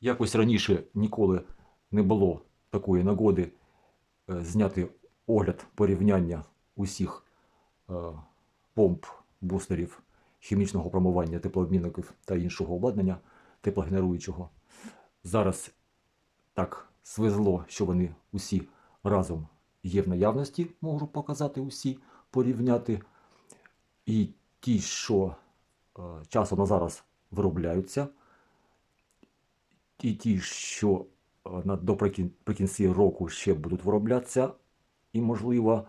Якось раніше ніколи не було такої нагоди е, зняти огляд порівняння усіх е, помп, бустерів, хімічного промивання теплообмінників та іншого обладнання теплогенеруючого. Зараз так свезло, що вони усі разом є в наявності, можу показати усі, порівняти. І ті, що е, часом на зараз виробляються, і ті, що е, на року ще будуть вироблятися, і, можливо,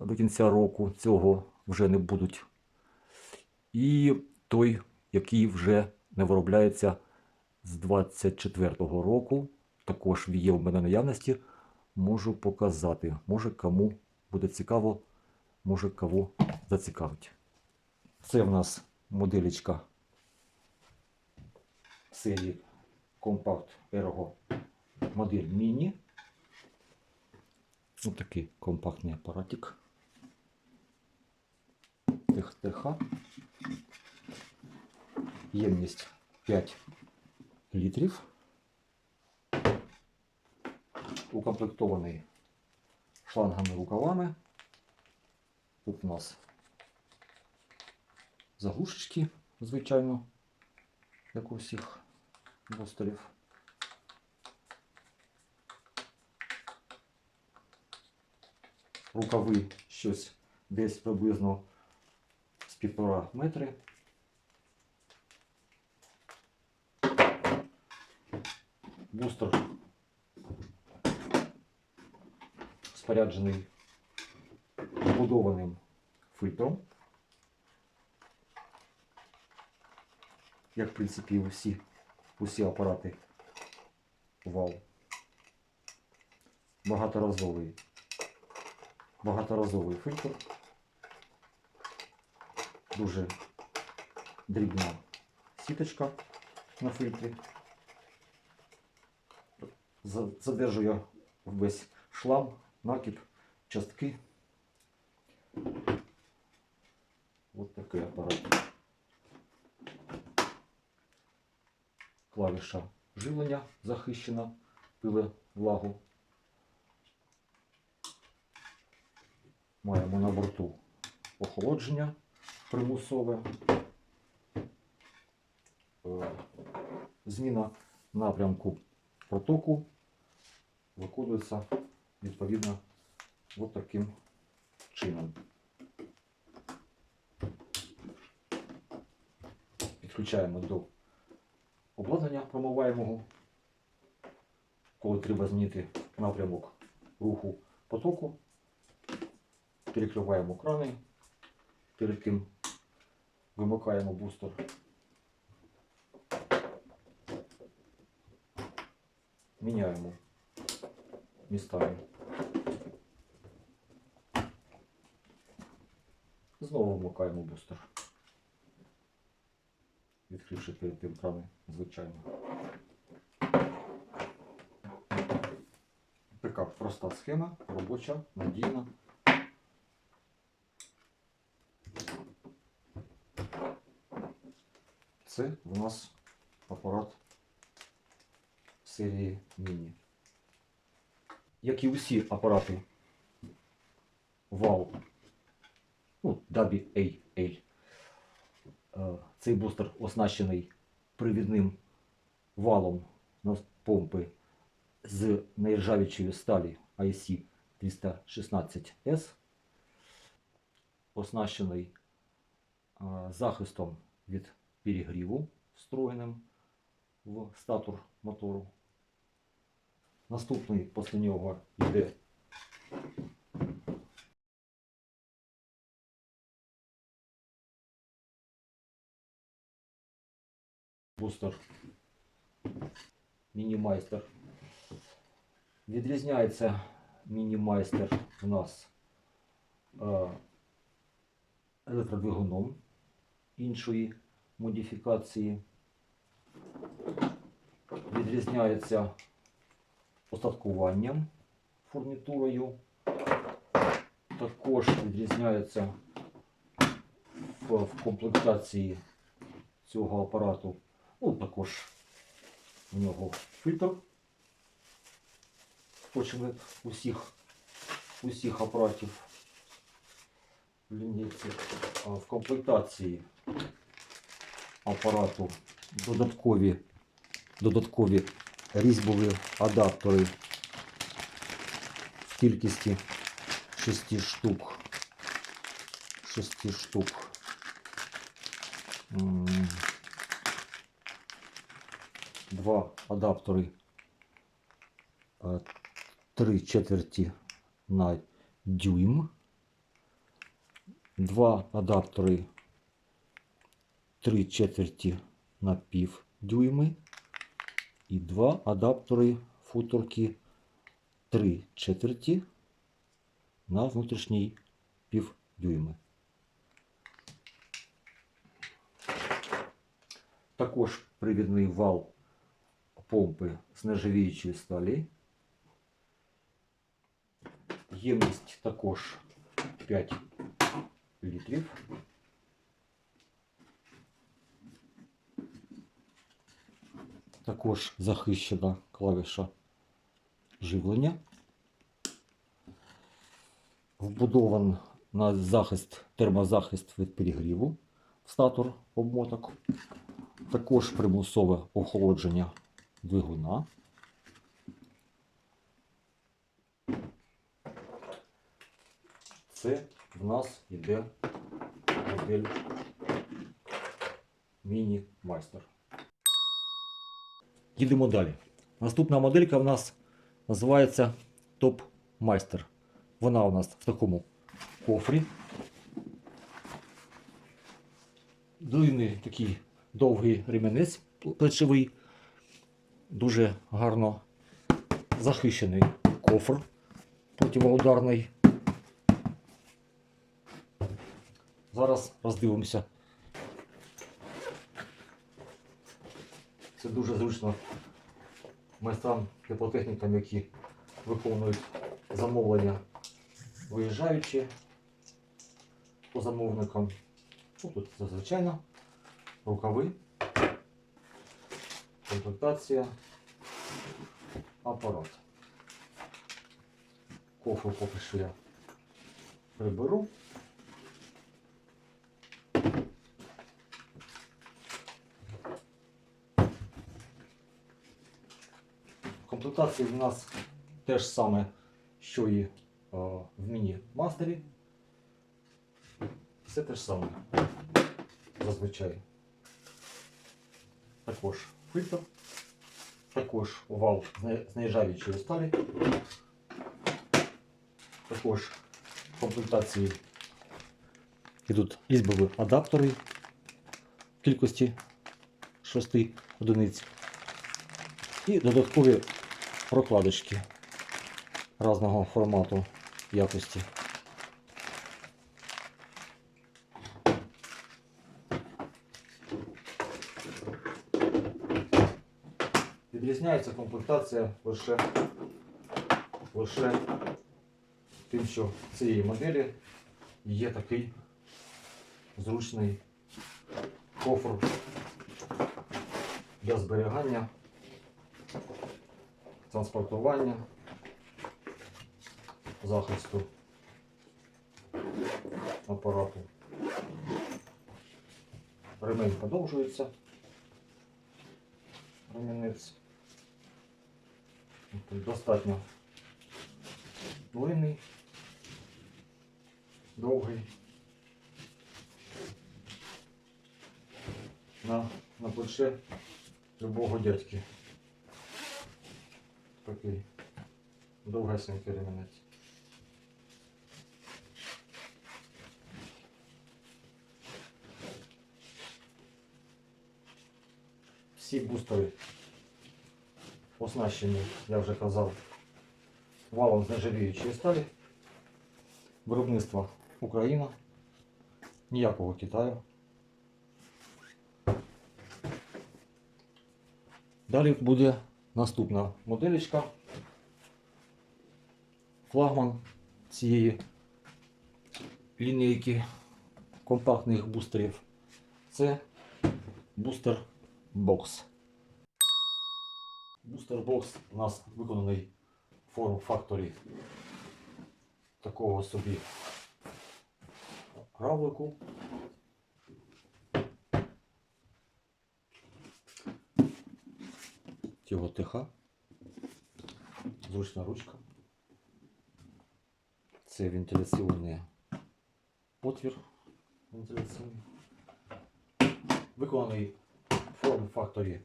до кінця року цього вже не будуть. І той, який вже не виробляється з 24-го року, також є в мене наявності, можу показати. Може, кому буде цікаво, може, кого зацікавить. Це в нас моделічка серії Compact Ergo модель Mini. Ось такий компактний апаратик. ТХ. Ємність 5 літрів. Укомплектований шлангами рукавами. Тут у нас заглушечки, звичайно, як у всіх бустерів. Рукави щось десь приблизно з півтора метри. Бустер споряджений вбудованим фільтром. Як в принципі усі, усі апарати вал. Багаторазовий, багаторазовий фільтр. Дуже дрібна сіточка на фільтрі. За- Задержує весь шлам, накіп, частки. Ось такий апарат. Клавіша живлення захищена, пиле влагу. Маємо на борту охолодження примусове. Е, Зміна напрямку протоку виконується відповідно от таким чином. Підключаємо до обладнання промиваємого. Коли треба змінити напрямок руху потоку, перекриваємо крани, перед тим вимикаємо бустер. Міняємо містами. Знову вмикаємо бустер. Перед тим крани, звичайно. Така проста схема, робоча, надійна. Це у нас апарат серії Міні. Як і усі апарати вал, ну, WAL, цей бустер оснащений привідним валом на помпи з нержавічої сталі IC 316S, оснащений захистом від перегріву, встроєним в статор мотору. Наступний після нього йде бустер мінімайстер. Відрізняється мінімайстер у нас е, електродвигуном іншої модифікації. Відрізняється остаткуванням фурнітурою. Також відрізняється в, в комплектації цього апарату. Ну, також у нього фільтр. Впрочем, усіх, усіх апаратів лінійці. В комплектації апарату додаткові, додаткові різьбові адаптери в кількості 6 штук. 6 штук. Два адаптери 3 четверті на дюйм. Два адаптери 3 четверті на пів дюйми. І два адаптери футорки 3 четверті на внутрішній пів дюйми. Також привідний вал помпи з нержавіючої сталі. Ємність також 5 літрів. Також захищена клавіша живлення. Вбудований на захист, термозахист від перегріву в статор обмоток. Також примусове охолодження двигуна. Це в нас йде модель міні-майстер. Їдемо далі. Наступна моделька в нас називається Топ Майстер. Вона у нас в такому кофрі. Длинний такий довгий ремінець плечовий. Дуже гарно захищений кофр противоударний. Зараз роздивимося. Це дуже зручно майстрам теплотехнікам, які виконують замовлення, виїжджаючи по замовникам. Тут зазвичайно рукави, комплектація, апарат. Кофру поки що я приберу. Комплектації в нас те ж саме, що і е, в міні-мастері. Все те ж саме. Зазвичай. Також фільтр, також вал з не- нержавіючої сталі. Також в комплектації йдуть різьбові адаптери в кількості 6 одиниць. І додаткові прокладочки різного формату якості. Відрізняється комплектація лише, лише тим, що в цієї моделі є такий зручний кофр для зберігання транспортування, захисту апарату. Ремень подовжується. Ремінець. Достатньо длинний, довгий. На, на плече любого дядьки. Такий довгесенький ремінець. Всі бустери оснащені, я вже казав, валом з нержавіючої сталі. Виробництво Україна. Ніякого Китаю. Далі буде наступна моделечка. Флагман цієї лінійки компактних бустерів. Це бустер бокс. Бустербокс у нас виконаний форм-факторі такого собі равлику. Його тиха. Зручна ручка. Це вентиляційний отвір вентиляційний. Виконаний форм-факторі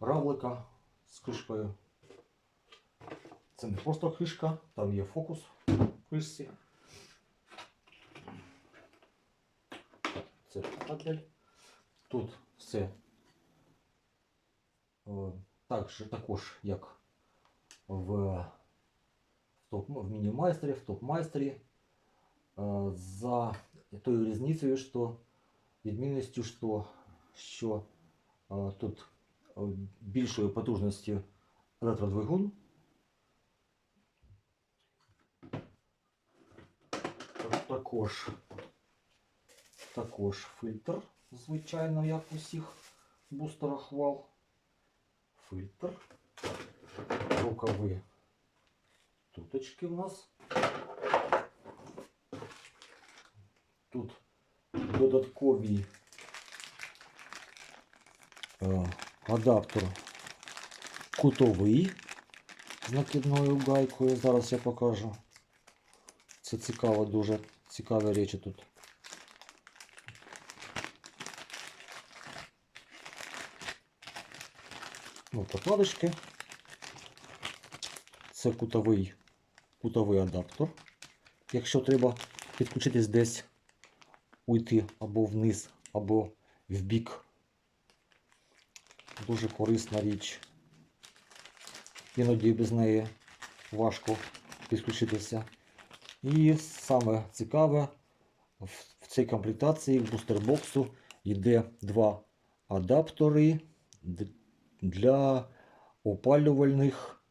равлика з кришкою. Це не просто кришка, там є фокус в кришці. Це кабель. Тут все е, так також, як в, топ, в міні-майстері, в топ-майстері. Е, За тою різницею, що відмінністю, що, що е, тут е, більшої потужності електродвигун. Також, також фільтр, звичайно, як у всіх бустерах вал. Фільтр. Рукави туточки у нас. Тут додатковий е, адаптер кутовий з накидною гайкою. Зараз я покажу. Це цікаво, дуже цікаві речі тут. Ну, прокладочки. Це кутовий, кутовий адаптер. Якщо треба підключитись десь, уйти або вниз, або в бік. Дуже корисна річ. Іноді без неї важко підключитися. І саме цікаве, в цій комплектації в бустербоксу йде два адаптери для опалювальних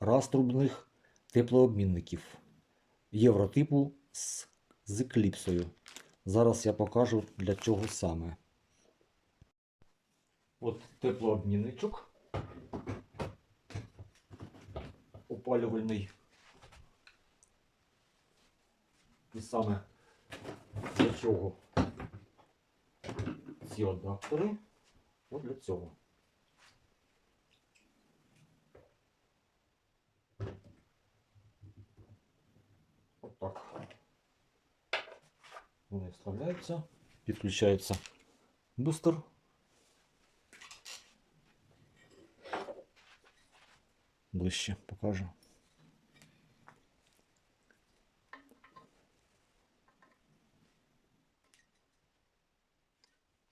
раструбних теплообмінників євротипу з, з екліпсою. Зараз я покажу для чого саме. От теплообмінничок. Опалювальний. І саме для чого ці адаптери? От для цього. От. Вони вставляються, підключається бустер. Ближче покажу.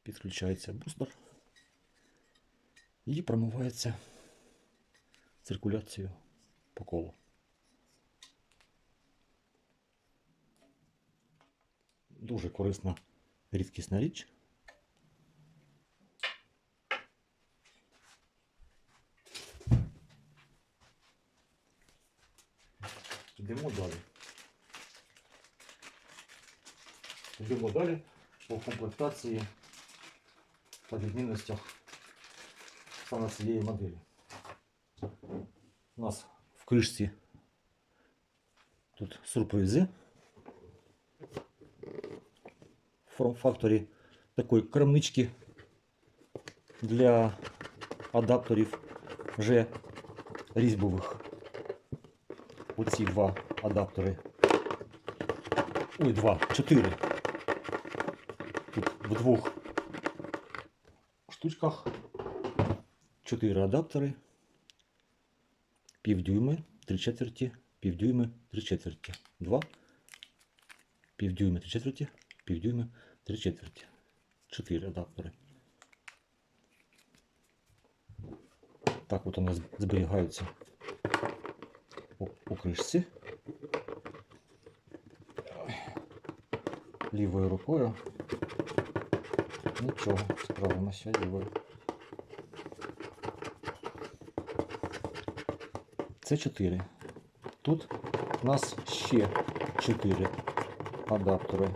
Підключається бустер і промивається циркуляцією по колу. Дуже корисна рідкісна річ. Йдемо далі. Йдемо далі по комплектації та відмінностях саме цієї моделі. У нас в кришці тут сюрпризи. В форм-факторі такої крамнички для адаптерів вже різьбових. Оці два адаптери. Ой, два, чотири. Тут в двох штучках чотири адаптери. Півдюйми, три четверті, півдюйми, три четверті. Два. Півдюйми, три четверті, півдюйми, три четверті. Чотири адаптери. Так от вони зберігаються у кришці. Лівою рукою. Нічого, справимося лівою. Це 4. Тут у нас ще 4 адаптери.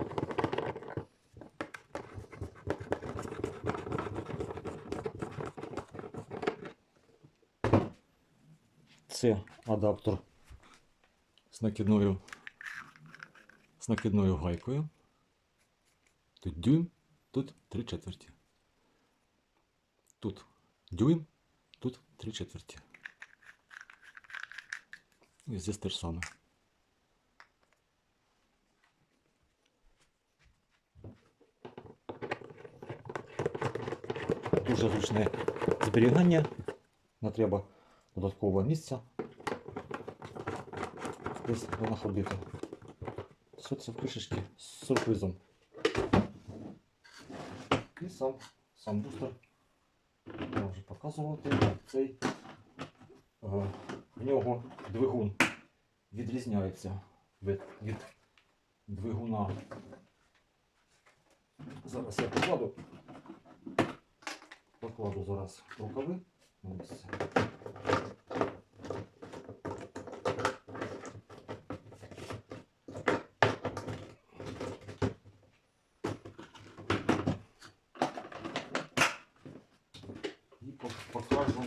Це адаптер з накидною, з накидною гайкою. Тут дюйм, тут 3 четверті. Тут дюйм, тут 3 четверті. І здесь те. Дуже зручне зберігання. Не треба додаткового місця. Десь знаходити. Все це в кришечці з сюрпризом. І сам, сам бустер. Я вже показувати. Цей в нього двигун відрізняється від, від двигуна. Зараз я покладу. Покладу зараз рукави на покажу.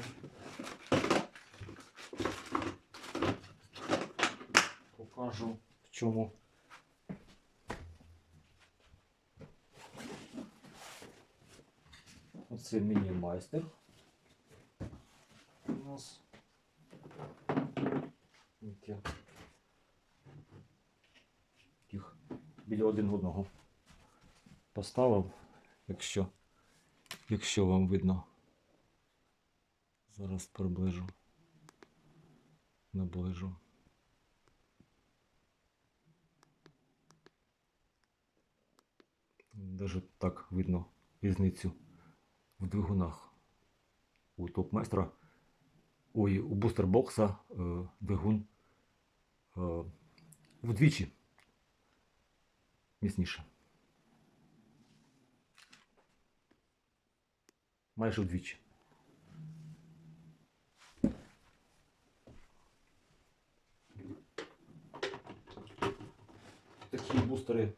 Покажу в чому. Оце міні-майстер. У нас. Їх біля один одного поставив, якщо, якщо вам видно. Зараз приближу. Наближу. Даже так видно різницю в двигунах. У топ-майстра, ой, у бустербокса е, двигун е, вдвічі міцніше. Майже вдвічі. Такі бустери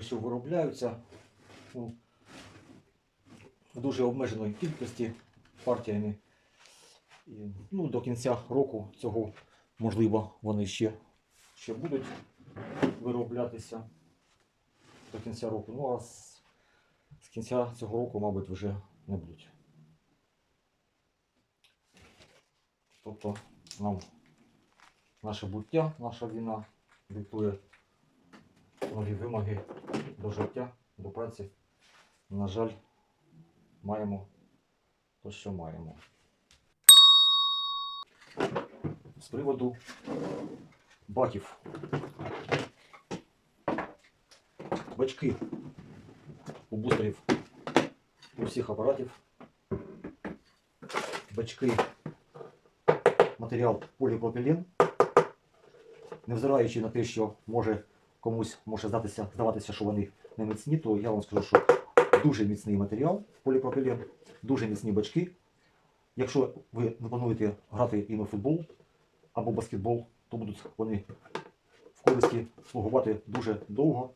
що виробляються у дуже обмеженої кількості партіями. І, ну, до кінця року цього можливо вони ще, ще будуть вироблятися до кінця року. Ну а з, з кінця цього року, мабуть, вже не будуть. Тобто нам наше буття, наша війна диктує нові вимоги до життя, до праці. На жаль, маємо те, що маємо. З приводу баків. Бачки у бустерів у всіх апаратів. Бачки матеріал поліпропілен. Невзираючи на те, що може комусь може здатися, здаватися, що вони не міцні, то я вам скажу, що дуже міцний матеріал поліпропілен, дуже міцні бачки. Якщо ви не плануєте грати іми в футбол або баскетбол, то будуть вони в користі слугувати дуже довго,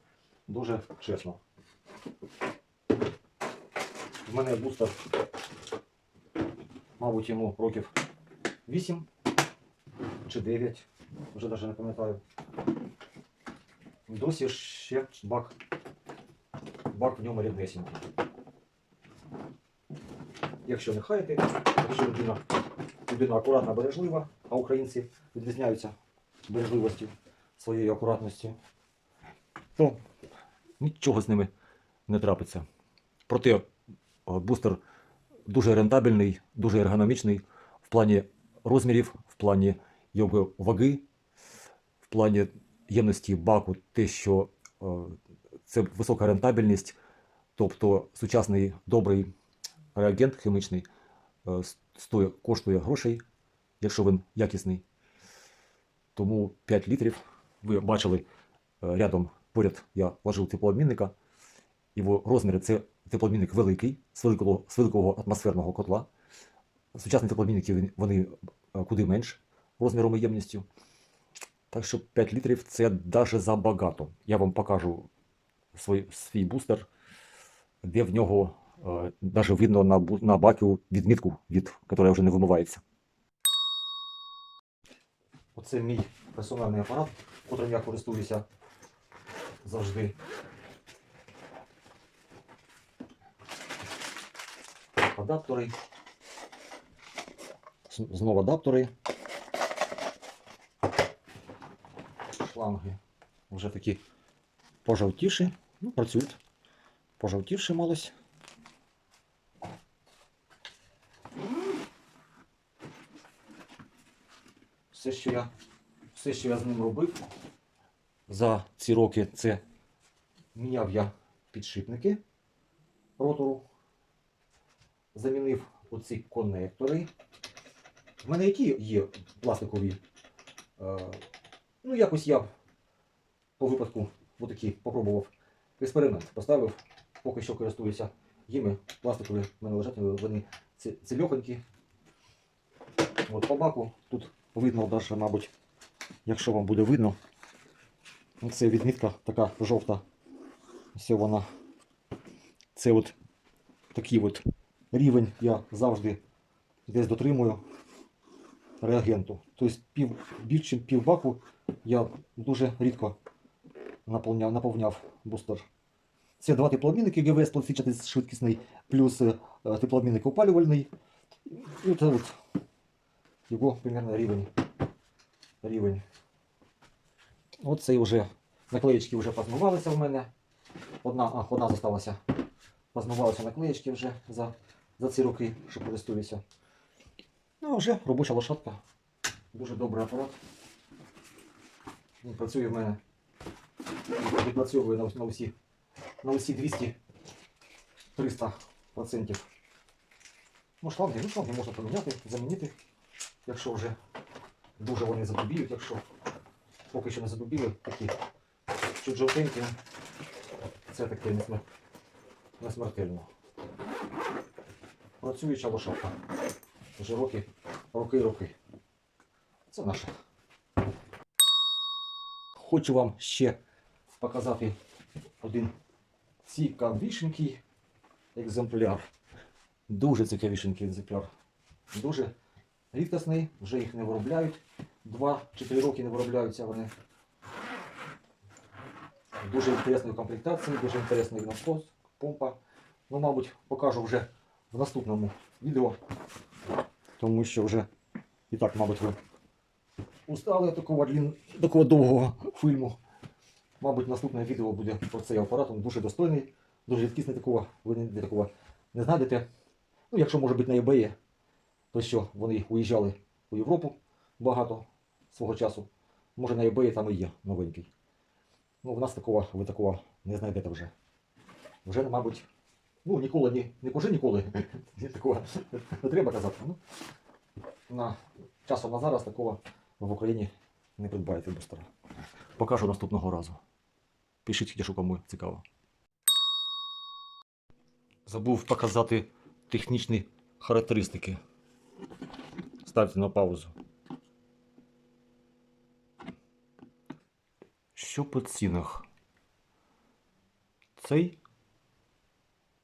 дуже чесно. В мене бустер, мабуть, йому років 8 чи 9, вже навіть не пам'ятаю. Досі ще бак, бак в ньому ріднесенький. Якщо не хаєте, якщо людина, людина акуратна, бережлива, а українці відрізняються бережливості своєю акуратністю, то нічого з ними не трапиться. Проте е, бустер дуже рентабельний, дуже ергономічний в плані розмірів, в плані його ваги, в плані ємності баку, те, що е, це висока рентабельність, тобто сучасний добрий реагент хімічний е, стоїть, коштує грошей, якщо він якісний. Тому 5 літрів. Ви бачили е, рядом поряд я вложив теплообмінника. Його розміри це теплообмінник великий, з великого, з великого атмосферного котла. Сучасні теплообмінники вони куди менш розміром і ємністю. Так що 5 літрів це даже забагато. Я вам покажу свій, свій бустер, де в нього е, даже видно на, на баку відмітку, від, яка вже не вимивається. Оце мій персональний апарат, котрим я користуюся завжди. Адаптери. З- Знову адаптери. Шланги вже такі пожовтіші. Ну, працюють. Пожовтівши малось. Все, що я, все, що я з ним робив за ці роки, це міняв я підшипники ротору, замінив оці конектори. В мене які є пластикові. Е, ну, якось я по випадку отакі попробував експеримент. Поставив, поки що користуюся їми. Пластикові в мене лежать, вони ці- цільохонькі. От по баку тут видно даже, мабуть, якщо вам буде видно, ну, це відмітка така жовта. Ось вона. Це от такий от рівень я завжди десь дотримую реагенту. Тобто пів, більше пів баку я дуже рідко наповняв, наповняв бустер. Це два теплообмінники ГВС пластичний швидкісний, плюс е, теплообмінник опалювальний. І це от його примерно рівень. рівень. От цей вже наклеєчки вже позмивалися в мене. Одна, а, одна зосталася. Позмивалися наклеєчки вже за, за ці роки, що користуюся. Ну, а вже робоча лошадка. Дуже добрий апарат. Він працює в мене. Відпрацьовує на, усі, на усі 200 300 процентів. Ну, шланги, ну, шланги можна поміняти, замінити, якщо вже дуже вони задубіють, якщо поки що не задубіли, такі чуть жовтенькі, це таке не, смер... не смертельно. Працююча лошадка. Вже роки, роки, роки. Це наша. Хочу вам ще показати один цікавішенький екземпляр. Дуже цікавішенький екземпляр. Дуже рідкісний, вже їх не виробляють. Два чи три роки не виробляються вони. Дуже інтересної комплектації, дуже інтересний насос, помпа. Ну, мабуть, покажу вже в наступному відео. Тому що вже і так, мабуть, ви устали такого, такого довгого фільму. Мабуть, наступне відео буде про цей апарат. Він дуже достойний, дуже рідкісний такого. Ви ніде такого не знайдете. Ну, якщо може бути на eBay, то що вони уїжджали у Європу багато свого часу. Може на eBay там і є новенький. Ну, в нас такого, ви такого не знайдете вже. Вже, мабуть, ну ніколи, ні, не кажи ніколи. такого не треба казати. Ну, на часом на зараз такого в Україні не придбаєте бустера. Покажу наступного разу. Пишіть, якщо кому цікаво. Забув показати технічні характеристики. Ставте на паузу. Що по цінах? Цей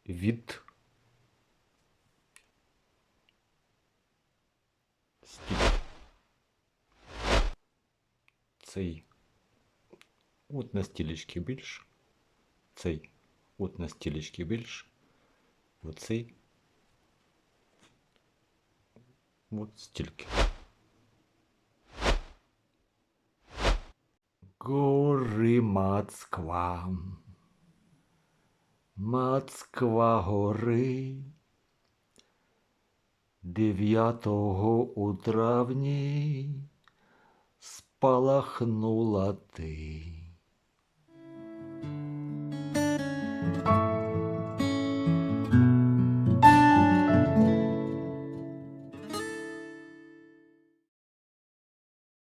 від стільки. Цей от на більш. Цей от на більш. Оцей. От стільки. Гори Москва. Москва гори. 9 у травні спалахнула ти.